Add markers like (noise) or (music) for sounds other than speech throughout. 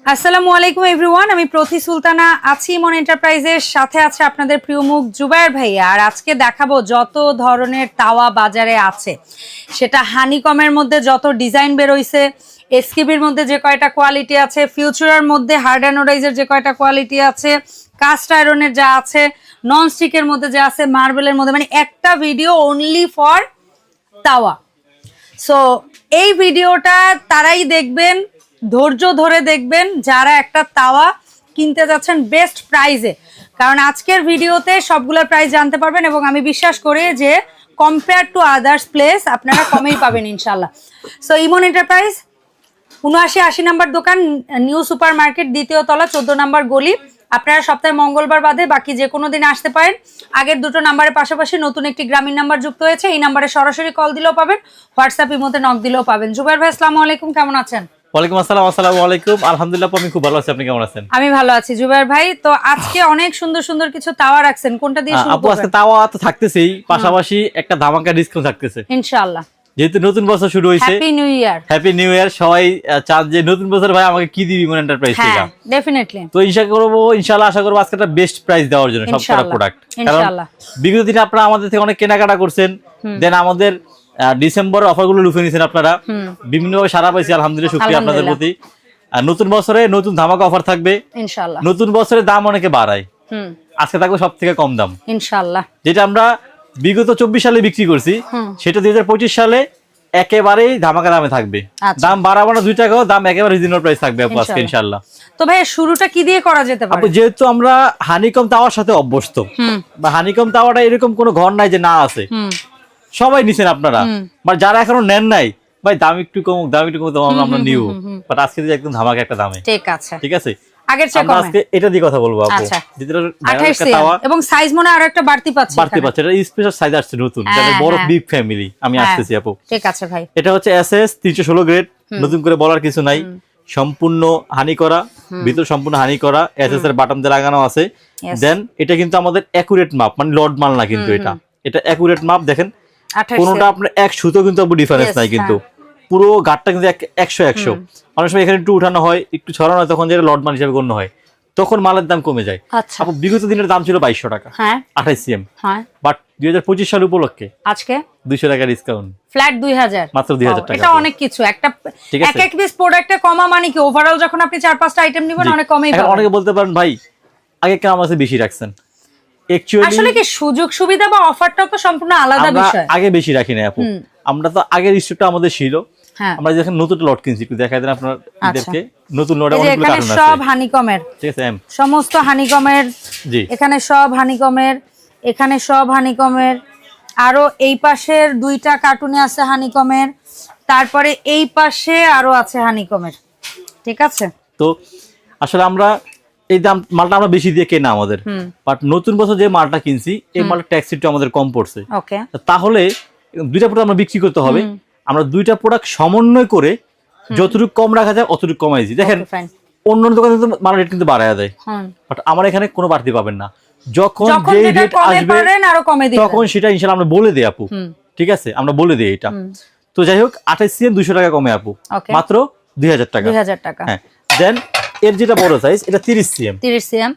আসসালামু আলাইকুম এভরিওয়ান আমি প্রতি সুলতানা আছি ইমন এন্টারপ্রাইজের সাথে আছে আপনাদের প্রিয় মুখ জুবায়ের ভাইয়া। আর আজকে দেখাবো যত ধরনের তাওয়া বাজারে আছে। সেটা হানিকমের মধ্যে যত ডিজাইন বেরোইছে এসকিবির মধ্যে যে কয়টা কোয়ালিটি আছে ফিউচারের মধ্যে হার্ড অ্যানোডাইজের যে কয়টা কোয়ালিটি আছে কাস্ট আয়রনের যা আছে নন স্টিকের মধ্যে যা আছে মার্বেলের মধ্যে মানে একটা video only for tawa. So এই ভিডিওটা তারাই দেখবেন ধৈর্য ধরে দেখবেন যারা একটা তাওয়া কিনতে যাচ্ছেন বেস্ট প্রাইজে কারণ আজকের ভিডিওতে সবগুলোর প্রাইস জানতে পারবেন এবং আমি বিশ্বাস করি যে কম্পেয়ার টু আদার্স প্লেস আপনারা কমেই পাবেন ইনশাল্লাহ সো ইমন এন্টারপ্রাইজ উনআশি, আশি নাম্বার দোকান নিউ সুপার মার্কেট দ্বিতীয় তলা, চোদ্দ নাম্বার গলি। আপনারা সপ্তাহে মঙ্গলবার বাদে বাকি যে কোনো দিন আসতে পারেন। আগের দুটো নাম্বারের পাশাপাশি নতুন একটি গ্রামীণ নাম্বার যুক্ত হয়েছে। এই নাম্বারে সরাসরি কল দিলেও পাবেন হোয়াটসঅ্যাপ ইমোতে নক দিলেও পাবেন। জুবাইর ভাই, আসসালামু আলাইকুম, কেমন আছেন? ওয়ালাইকুম আসসালাম আসসালামু আলাইকুম। আলহামদুলিল্লাহ আমি খুব ভালো আছি। আপনি কেমন আছেন? আমি ভালো আছি। জুবাইর ভাই তো আজকে অনেক সুন্দর সুন্দর কিছু তাওয়া রাখছেন। কোনটা দিয়ে শুরু আপু আজকে তাওয়া তো থাকতেছেই পাশাপাশি একটা ধামাকা ডিসকাউন্ট থাকতেছে। ইনশাআল্লাহ। যেহেতু নতুন বছর শুরু হয়েছে happy new year happy new year সবাই চান যে নতুন বছর ভাই আমাকে কি দিবি মন এন্টারপ্রাইজ থেকে? হ্যাঁ ডেফিনেটলি তো ইনশা করব ইনশাল্লাহ আশা করব আজকে একটা বেস্ট প্রাইস দেওয়ার জন্য ইনশাআল্লাহ, প্রোডাক্ট ইনশাআল্লাহ। বিগত দিনে আপনারা আমাদের থেকে অনেক কেনাকাটা করছেন। দেন আমাদের ডিসেম্বর অফারগুলো লুফে নিয়েছেন আপনারা। বিভিন্নভাবে সারা পাইছি আলহামদুলিল্লাহ শুক্রিয়া আপনাদের প্রতি। আর নতুন বছরে নতুন ধামাকা অফার থাকবে। ইনশাআল্লাহ। নতুন বছরের দাম অনেকে বাড়ায়। আজকে থাকবে সব থেকে কম দাম। ইনশাআল্লাহ। যেটা আমরা বিগত চব্বিশ সালে বিক্রি করছি সেটা দুই হাজার পঁচিশ সালে একেবারেই ধামাকা দামে থাকবে। আচ্ছা। দাম বাড়াবো না দুই টাকাও দাম একেবারে রিজনেবল প্রাইস থাকবে আজকে ইনশাআল্লাহ। ইনশাল্লাহ তো ভাই শুরুটা কি দিয়ে করা যেতে পারে? যেহেতু আমরা হানিকম তাওয়ার সাথে অভ্যস্ত বা হানিকম তাওয়াটা এরকম কোনো ঘর নাই যে না আছে সবাই নিছেন আপনারা। মানে যারা এখনও নেন নাই ভাই দাম একটু কমুক দাম একটু দাম আমরা- নিব। বাট আজকে একদম ধামাকা একটা দামে। ঠিক আছে। ঠিক আছে? আগের চেয়ে আজকে এটা দিয়ে কথা বলব আপু। আচ্ছা। যেটা আঠাইশ একটা তাওয়া এবং সাইজ মনে আরও একটা বাড়তি পাচ্ছি বাড়তে। এটা স্পেশাল সাইজ আসছে নতুন। হ্যাঁ, যাদের বড়। বিগ ফ্যামিলি আমি হ্যাঁ, আসতেছি আপু। ঠিক আছে ভাই। এটা হচ্ছে এস এস তিনশো ষোলো গ্রেড নতুন করে বলার কিছু নাই। সম্পূর্ণ হানি করা। ভিতর সম্পূর্ণ হানি করা। এস এস এর বাটন দিয়ে লাগানো আছে। দেন এটা কিন্তু আমাদের অ্যাকুরেট মাপ মানে লড মাল না কিন্তু এটা। এটা অ্যাকুরেট মাপ দেখেন। কোনোটা আপনার এক সুতো কিন্তু ডিফারেন্স নাই কিন্তু। পুরো গাঠটা কিন্তু একশো একশো। অনেক সময় এখানে একটু উঠানো হয় একটু ছড়ানো হয় তখন যেটা লড মাল হিসাবে গণ্য হয়। তখন মালের দাম কমে যায়। আচ্ছা। বিগত দিনের দাম ছিল বাইশশো টাকা। হ্যাঁ। আঠাইশ সিএম হ্যাঁ। বাট দুই হাজার পঁচিশ সাল উপলক্ষে আজকে? দুইশো টাকা ডিসকাউন্ট ফ্ল্যাট দুই হাজার। মাত্র 2000 টাকা এটা অনেক কিছু। একটা এক এক পিস প্রোডাক্টে কমা মানে কি? ওভারঅল যখন আপনি চার পাঁচটা আইটেম নিবেন অনেক পাবেন। অনেকে বলতে পারেন ভাই আগে কেন আমার বেশি রাখছেন? আসলে কি সুযোগ সুবিধা বা অফারটা তো সম্পূর্ণ আলাদা বিষয়। আগে বেশি রাখি না আপু। আমরা তো আগের স্টকটা আমাদের ছিল। হ্যাঁ। আমরা যখন নতুন লট কিনছি একটু দেখাই দেন আপনাদেরকে নতুন লটে এই যে অনেকগুলো এখানে কার্টুন সব হানিকমের ঠিক আছে এম সমস্ত হানিকমের জি। এখানে সব হানিকমের এখানে সব হানিকমের আরও এই পাশের দুইটা কার্টুনে আছে হানিকমের তারপরে এই পাশে আরও আছে হানিকমের ঠিক আছে? তো আসলে আমরা এই দাম মালটা আমরা বেশি দিয়ে কেনা আমাদের। বাট নতুন বছর যে মালটা কিনছি এই মালটা ট্যাক্স একটু আমাদের কম পড়ছে। তাহলে দুইটা প্রোডাক্ট আমরা বিক্রি করতে হবে। আমরা দুইটা প্রোডাক্ট সমন্বয় করে যতটুকু কম রাখা যায় অতটুকু কমাইছি। দেখেন অন্য অন্য দোকানে তো মাল রেট কিন্তু বাড়ায় দেয়। বাট আমার এখানে কোনো বাড়তি পাবেন না। যখন যখন যে রেট আসবে তখন সেটা ইনশাল্লাহ আমরা বলে দিই আপু। ঠিক আছে? আমরা বলে দিই এটা। তো যাই হোক আঠাশ সিএম দুশো টাকা কমে আপু। মাত্র দুই হাজার টাকা। দুই হাজার টাকা। হ্যাঁ। দেন এর যেটা বড় সাইজ এটা তিরিশ সিএম তিরিশ সিএম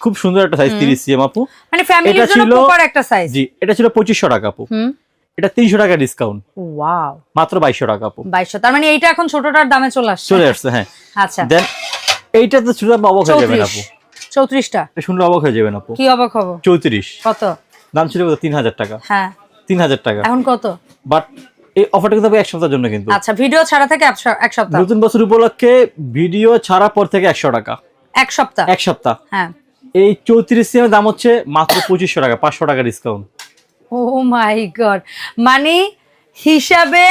খুব সুন্দর একটা সাইজ তিরিশ সিএম আপু। মানে ফ্যামিলির জন্য প্রপার একটা সাইজ জি এটা ছিল পঁচিশশো টাকা আপু। হুম। এটা তিনশো টাকা ডিসকাউন্ট ওয়াও মাত্র বাইশশো টাকা আপু। বাইশশো তার মানে এইটা এখন ছোটটার দামে চলে আসছে। চলে আসছে হ্যাঁ। আচ্ছা। দেন এইটা তো আপনি অবাক হয়ে যাবেন চৌত্রিশ। আপু। চৌত্রিশটা? এটা শুনলে অবাক হয়ে যাবেন আপু। কি অবাক হব? চৌত্রিশ। কত? দাম ছিল তিন হাজার টাকা। হ্যাঁ। তিন হাজার টাকা। এখন কত? বাট এই অফারটা কিন্তু এক সপ্তাহের জন্য কিন্তু। আচ্ছা ভিডিও ছাড়া থেকে এক সপ্তাহ। নতুন বছর উপলক্ষে ভিডিও ছাড়া পর থেকে একশো টাকা। এক সপ্তাহ? এক সপ্তাহ। হ্যাঁ। এই চৌত্রিশ সিএমের দাম হচ্ছে মাত্র পঁচিশশো টাকা পাঁচশো টাকা ডিসকাউন্ট ও মাই গড মানে হিসাবে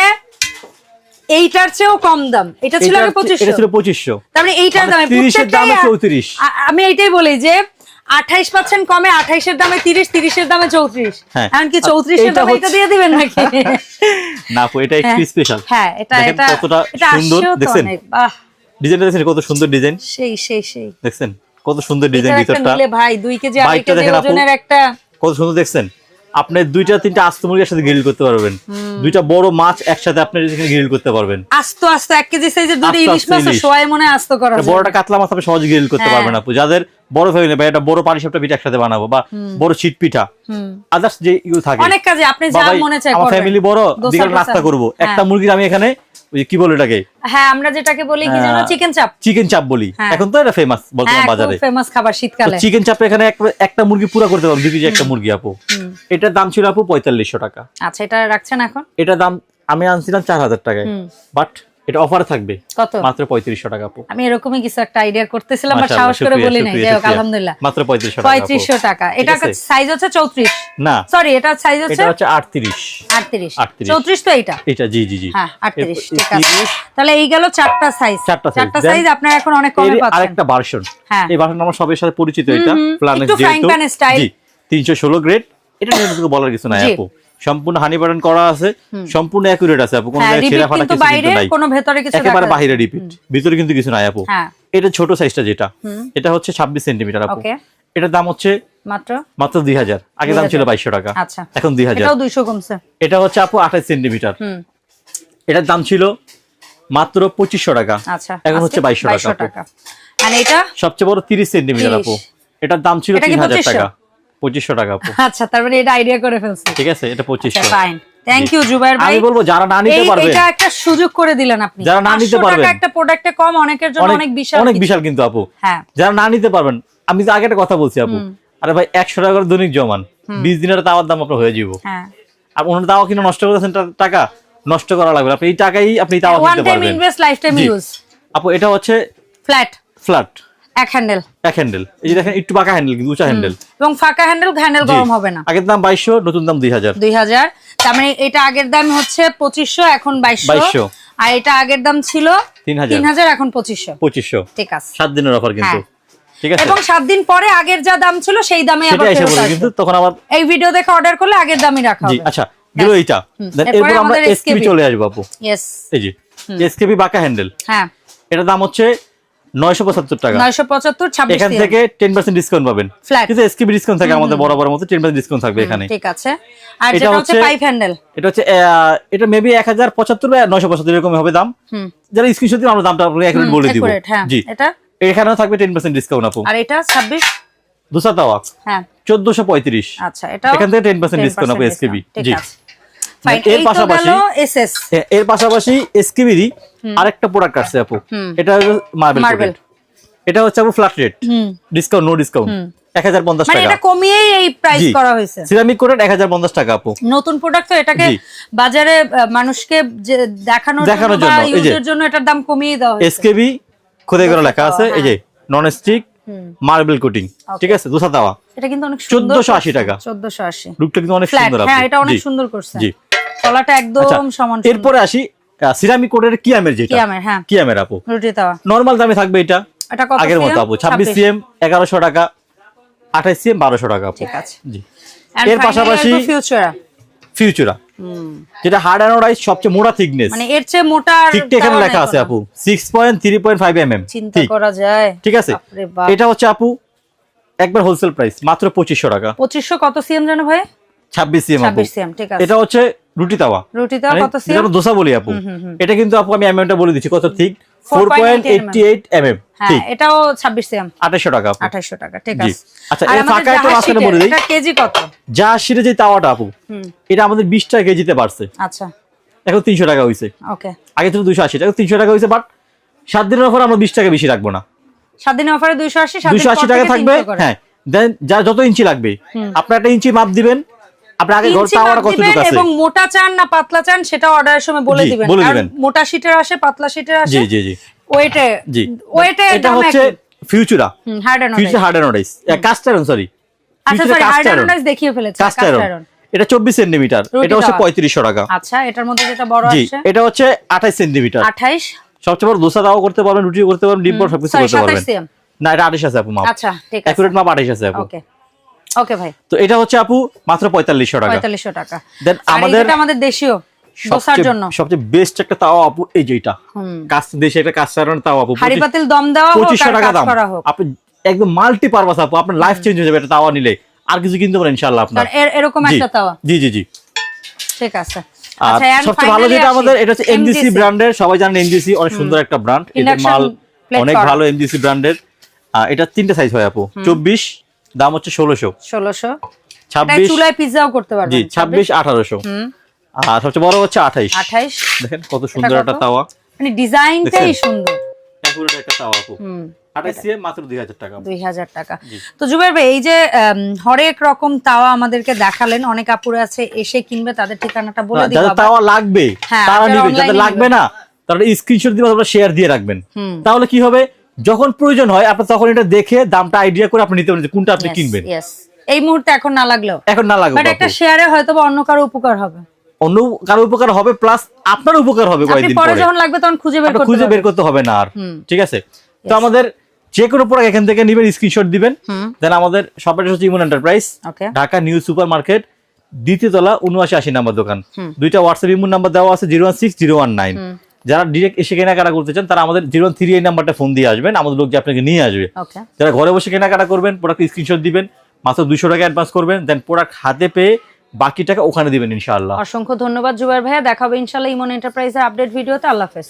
এইটার চেয়েও কম দাম। এটা ছিল আগে এটা পঁচিশশো। ছিল পঁচিশশো। তার মানে এইটার দামে তিরিশের দামে প্রত্যেকটাই- চৌত্রিশ। আ- আমি এইটাই বলি যে আঠাইশ পাচ্ছেন কমে আঠাইশের দামে তিরিশ তিরিশের দামে চৌত্রিশ। হ্যাঁ। এমনকি আর চৌত্রিশের দামে এটা দিয়ে দিবেন নাকি? (laughs) না আপু এটা একটু হ্যাঁ। স্পেশাল হ্যাঁ এটা এটা কতটা সুন্দর? ডিজাইনটা কত সুন্দর ডিজাইন সেই সেই সেই দেখছেন কত সুন্দর ডিজাইন ভিতরটা ভাই দুই কেজি আড়াই বাইকটা কেজি ওজনের একটা কত সুন্দর দেখছেন আপনি দুইটা তিনটা আস্ত মুরগি একসাথে গ্রিল করতে পারবেন দুইটা বড় মাছ একসাথে আপনি এখানে গ্রিল করতে পারবেন আস্ত আস্ত এক কেজি সাইজের দুটো ইলিশ মাছ। সবাই মনে আস্ত করা। বড়টা কাতলা মাছ আপনি সহজে গ্রিল করতে হ্যাঁ। পারবেন আপু যাদের বড় ফ্যামিলি বা একটা বড় পানি সাপটা পিঠা একসাথে বানাবো বা বড় চিট পিঠা। আদার্স যে ইউ থাকে। অনেক কাজে আপনি যা মনে চায় আমার। ফ্যামিলি বড় দোসা নাস্তা করব। হ্যাঁ। একটা মুরগির আমি এখানে কি বলে এটাকে হ্যাঁ আমরা যেটাকে বলি কি জানো চিকেন চাপ চিকেন চাপ বলি। হ্যাঁ। এখন তো এটা ফেমাস বর্তমান হ্যাঁ বাজারে। ফেমাস খাবার শীতকালে। চিকেন চাপ এখানে একটা মুরগি পুরো করতে পারব দুই একটা মুরগি আপু। এটার দাম ছিল আপু পঁয়তাল্লিশশো টাকা। আচ্ছা এটা রাখছেন এখন? এটার দাম আমি আনছিলাম চার হাজার টাকায়। বাট এটা অফারে থাকবে। কত? মাত্র পঁয়ত্রিশশো টাকা আপু। আমি এরকমই কিছু একটা আইডিয়া করতেছিলাম বা সাহস করে বলি নাই। যাই হোক আলহামদুলিল্লাহ। মাত্র পঁয়ত্রিশশো টাকা আপু। পঁয়ত্রিশশো টাকা। এটা সাইজ হচ্ছে চৌত্রিশ। না। সরি এটা সাইজ হচ্ছে এটা হচ্ছে আটত্রিশ। আটত্রিশ। 38 চৌত্রিশ তো এটা এটা জি জি জি। হ্যাঁ ঠিক আছে। তাহলে এই গেল চারটা সাইজ চারটা চারটা সাইজ আপনার এখন অনেক কমে পাচ্ছেন। আরেকটা ভার্সন হ্যাঁ। এই ভার্সন আমার সবের সাথে পরিচিত এটা। frying যেহেতু। জি তিনশো ষোলো গ্রেড এটা নিয়ে বলার কিছু নাই আপু। সম্পূর্ণ হানি বাটন করা আছে সম্পূর্ণ অ্যাকুরেট আছে আপু কোনো হ্যাঁ ছেঁড়া ফাটা কিছু বাইরে কিন্তু নাই। কোনো ভেতরে কিছু একেবারে বাইরে রিপিট ভিতরে কিন্তু কিছু নাই আপু। হ্যাঁ। এটা ছোট সাইজটা যেটা এটা হচ্ছে ছাব্বিশ সেন্টিমিটার আপু। এটার দাম হচ্ছে মাত্র? মাত্র দুই হাজার। আগে দাম ছিল বাইশশো টাকা। আচ্ছা। এখন দুই হাজার। এটাও দুইশো কমছে। এটা হচ্ছে আপু আঠাশ সেন্টিমিটার হুম। এটার দাম ছিল মাত্র পঁচিশশো টাকা। আচ্ছা এখন হচ্ছে আজকে 2200 টাকা। টাকা। আর এটা? সবচেয়ে বড় তিরিশ সেন্টিমিটার 30 আপু। এটার দাম ছিল এটা কি তিন হাজার 2500? টাকা। পঁচিশশো টাকা আচ্ছা তার মানে এটা আইডিয়া করে ফেলছি। ঠিক আছে এটা পঁচিশশো। ফাইন থ্যাংক ইউ জুবাইর ভাই। আমি বলব যারা না নিতে পারবে এটা একটা সুযোগ করে দিলেন আপনি। যারা না নিতে 500 টাকা পারবেন। একটা প্রোডাক্টে কম অনেকের জন্য অনেক বিশাল অনেক বিশাল কিন্তু আপু। হ্যাঁ। যারা না নিতে পারবেন আমি তো আগে একটা কথা বলছি আপু। আরে ভাই একশো টাকা করে দৈনিক জমান। বিশ দিনের তাওয়ার দাম আপনার হয়ে যাব হ্যাঁ। আর ওনার তাওয়া কিনে নষ্ট করেছেন টাকা নষ্ট করা লাগবে। আপনি এই টাকাই আপনি তাওয়া ওয়ান টাইম পারবেন। Invest life time. ইউজ আপু এটা হচ্ছে ফ্ল্যাট ফ্ল্যাট এক হ্যান্ডেল এক হ্যান্ডেল এই যে দেখেন একটু বাঁকা হ্যান্ডেল কিন্তু উঁচা হ্যান্ডেল এবং ফাঁকা হ্যান্ডেল হ্যান্ডেল গরম হবে না। আগের দাম বাইশশো নতুন দাম দুই হাজার দুই হাজার তার মানে এটা আগের দাম হচ্ছে পঁচিশশো এখন বাইশশো। 2200 আর এটা আগের দাম ছিল 3000 তিন হাজার এখন পঁচিশশো। পঁচিশশো। ঠিক আছে। সাত দিনের অফার কিন্তু। হ্যাঁ। ঠিক আছে। এবং সাত দিন পরে আগের যা দাম ছিল সেই দামে আবার। কিন্তু তখন আবার এই ভিডিও দেখে অর্ডার করলে আগের দামই রাখা হবে। আচ্ছা গেল এইটা। এরপর আমরা SKB চলে আসব আপু। ইয়েস এই যে এসকেবি বাঁকা হ্যান্ডেল হ্যাঁ। এটার দাম হচ্ছে নয়শো পঁচাত্তর টাকা। নয়শো পঁচাত্তর ছাব্বিশ এখান থেকে টেন পার্সেন্ট ডিসকাউন্ট পাবেন। কিন্তু এসকেবি ডিসকাউন্ট থাকে আমাদের বরাবর মতো টেন পার্সেন্ট ডিসকাউন্ট থাকবে এখানে। ঠিক আছে। আর এটা যেটা হচ্ছে পাইপ হ্যান্ডেল এটা হচ্ছে এটা মেবি এক হাজার পঁচাত্তর বা নয়শো পঁচাত্তর এরকম হবে দাম। যারা স্ক্রিনশট দিন আমরা দামটা আপনাকে এক বলে দিব। হ্যাঁ। জি। এটা? এখানেও থাকবে টেন পার্সেন্ট ডিসকাউন্ট আপু। আর এটা ছাব্বিশ? দুসা তাওয়া হ্যাঁ। চোদ্দশো পঁয়ত্রিশ। আচ্ছা এটা এখান থেকে 10% discount হবে SKB ঠিক জি। আছে ফাইন এর পাশাপাশি- এর পাশাপাশি এসকেবিরই আরেকটা প্রোডাক্ট আসছে আপু। এটা মার্বেল। এটা হচ্ছে আপু flat rate discount no discount এক হাজার পঞ্চাশ মানে টাকা। এটা কমিয়েই এই প্রাইস করা হয়েছে। সিরামিক কোটেড এক হাজার পঞ্চাশ টাকা আপু। নতুন প্রোডাক্ট তো এটাকে বাজারে মানুষকে যে দেখানোর দেখানোর জন্য ইউজের জন্য এটার দাম কমিয়ে দেওয়া হয়েছে। এসকেবি খোদাই করে লেখা আছে এই যে নন স্টিক। মার্বেল কোটিং ঠিক আছে দুসা দাওয়া এটা কিন্তু অনেক সুন্দর 1480 টাকা। চোদ্দশো আশি। লুকটা কিন্তু অনেক সুন্দর হ্যাঁ এটা অনেক সুন্দর করছে। জি। আচ্ছা একদম সমান এরপরে আসি সিরামিক কোটের কিয়ামের যেটা। কিয়ামের হ্যাঁ। কিয়ামের আপু। রুটি তাওয়া। নর্মাল দামে থাকবে এটা। এটা কত আগের মতো আপু ছাব্বিশ সিএম এগারোশো টাকা আঠাইশ সিএম বারোশো টাকা আপু। ঠিক আছে। জি। এর পাশাপাশি ফিউচার ফিউচুরা যেটা হার্ড অ্যানোডাইজ সবচেয়ে মোটা থিকনেস মানে এর চেয়ে মোটা ঠিকটা এখানে লেখা আছে আপু six point three point five M M চিন্তা করা যায়। ঠিক আছে? এটা হচ্ছে আপু একবার হোলসেল প্রাইস মাত্র পঁচিশশো টাকা। পঁচিশশো কত সিএম জানো ভাই? ছাব্বিশ সিএম আপু। ছাব্বিশ সিএম ঠিক আছে। এটা হচ্ছে রুটি তাওয়া। রুটি তাওয়া মানে কত যেটা সিএম আমরা দোসা বলি আপু। এটা কিন্তু আপু আমি এমএমটা বলে দিচ্ছি। কত? ঠিক। 4.88 point eighty eight M M হ্যাঁ ঠিক। এটাও ছাব্বিশ সিএম আঠাশশো টাকা আপু। আঠাইশো টাকা ঠিক আছে। আচ্ছা, আমাদের ফাঁকা একটা জাহাজ বলে দিই। এটা কেজি কত? যা সিরে যে তাওয়াটা আপু হুম। এটা আমাদের বিশ টাকা কেজিতে বাড়ছে। আচ্ছা। এখন তিনশো টাকা হইছে। ওকে। আগে ছিল দুশো আশি টাকা তিনশো টাকা হইছে বাট সাত দিনের অফার আমরা বিশ টাকা বেশি রাখব না। সাত দিনের অফারে দুইশো আশি সাত দিন দুশো আশি পর টাকা থাকবে হ্যাঁ। দেন যার যত ইঞ্চি লাগবে। আপনার একটা ইঞ্চি মাপ দিবেন। আপনার আগে ঘর কতটুকু আছে এবং মোটা চান না পাতলা চান সেটা অর্ডারের সময় বলে দিবেন। কারণ মোটা শীটের আসে পাতলা শীটের আসে। জি জি জি। ওয়েটে জি। ওয়েটে এটা হচ্ছে Futura hard and Futura hard anodised cast iron sorry আচ্ছা সরি হার্ড অ্যান্ড দেখিয়ে ফেলেছে কাস্ট আয়রন এটা এটা হচ্ছে দেওয়া। পঁয়ত্রিশশো টাকা। আচ্ছা এটার মধ্যে যেটা বড় আছে? এটা হচ্ছে আঠাইশ সেন্টিমিটার। আঠাইশ সবচেয়ে বড় দোসা দাও করতে পারবেন রুটিও করতে পারবেন ডিম বড় সবকিছু করতে পারবেন। না এটা আঠাশ আছে আপু মাপ। আচ্ছা ঠিক আছে। অ্যাকুরেট মাপ আঠাশ আছে আপু। ওকে ওকে ভাই। তো এটা হচ্ছে আপু মাত্র পঁয়তাল্লিশশো টাকা। পঁয়তাল্লিশশো টাকা। Then আর আমাদের এটা আমাদের দেশীয় দোসার সবচেয়ে- জন্য। সবচেয়ে বেস্ট একটা তাও আপু এই দেশে একটা আপু। হাড়ি পাতিল দম দেওয়া হোক পঁচিশশো আর টাকা দাম। আপনি একদম মাল্টি পারপাস আপু। আপনার লাইফ চেঞ্জ হয়ে যাবে এটা তাওয়া নিলে। আর কিছু কিনতে পারেন ইনশাআল্লাহ আপনার। এরকম একটা তাওয়া। জি জি জি। ঠিক আছে। আর আচ্ছা সবচেয়ে ভালো যেটা আমাদের এটা হচ্ছে ব্র্যান্ডের সবাই জানেন এমজিসি অনেক সুন্দর একটা ব্র্যান্ড এদের মাল অনেক ভালো এমজিসি ব্র্যান্ডের এটা তিনটে সাইজ হয় আপু। চব্বিশ দাম হচ্ছে ষোলোশো। ষোলোশো। ছাব্বিশ চুলায় পিৎজাও করতে পারবেন জি ছাব্বিশ আঠারোশো। হুম। আর সবচেয়ে বড় হচ্ছে আঠাইশ। 28 দেখেন কত সুন্দর একটা তাওয়া। মানে ডিজাইনটাই সুন্দর। একটা তাওয়া আঠাইশ হরেক রকম তাওয়া আমাদেরকে দেখালেন অনেক আপুরে আছে এসে কিনবে তাদের ঠিকানাটা বলে। তাওয়া লাগবে হ্যাঁ, তারা লাগবে না তারা স্ক্রিনশট দিয়ে শেয়ার দিয়ে রাখবেন। হুম। তাহলে কি হবে? যখন প্রয়োজন হয় আপনি তখন এটা দেখে দামটা আইডিয়া করে আপনি নিতে পারেন কোনটা আপনি কিনবেন। এই মুহূর্তে এখন না লাগলেও। এখন না লাগবে বাট একটা শেয়ারে হয়তো অন্য কারও উপকার হবে। অন্য কারও উপকার হবে প্লাস আপনার উপকার হবে কয়েকদিন পরে যখন লাগবে তখন খুঁজে বের করতে খুঁজে বের করতে হবে না আর ঠিক আছে? তো আমাদের যে কোনো প্রোডাক্ট এখান থেকে নেবেন স্ক্রিনশট দিবেন। দেন আমাদের শপের হচ্ছে Emon enterprise Dhaka new super market দ্বিতীয় তলা উনআশি আশি নাম্বার দোকান। দুইটা হোয়াটসঅ্যাপ ইমন নাম্বার দেওয়া আছে zero one six zero one nine যারা ডিরেক্ট এসে কেনাকাটা করতে চান তারা আমাদের জিরো থ্রি এই নাম্বারটা ফোন দিয়ে আসবেন। আমাদের লোক যে আপনাকে নিয়ে আসবে। যারা ঘরে বসে কেনাকাটা করবেন প্রোডাক্ট স্ক্রিনশট দিবেন মাত্র দুশো টাকা অ্যাডভান্স করবেন দেন প্রোডাক্ট হাতে পেয়ে বাকি টাকা ওখানে দিবেন ইনশাল্লাহ অসংখ্য ধন্যবাদ জুবাইর ভাইয়া। দেখাবে ইনশাল্লাহ ইমন এন্টারপ্রাইজের আপডেট ভিডিওতে। আল্লাহ হাফেজ।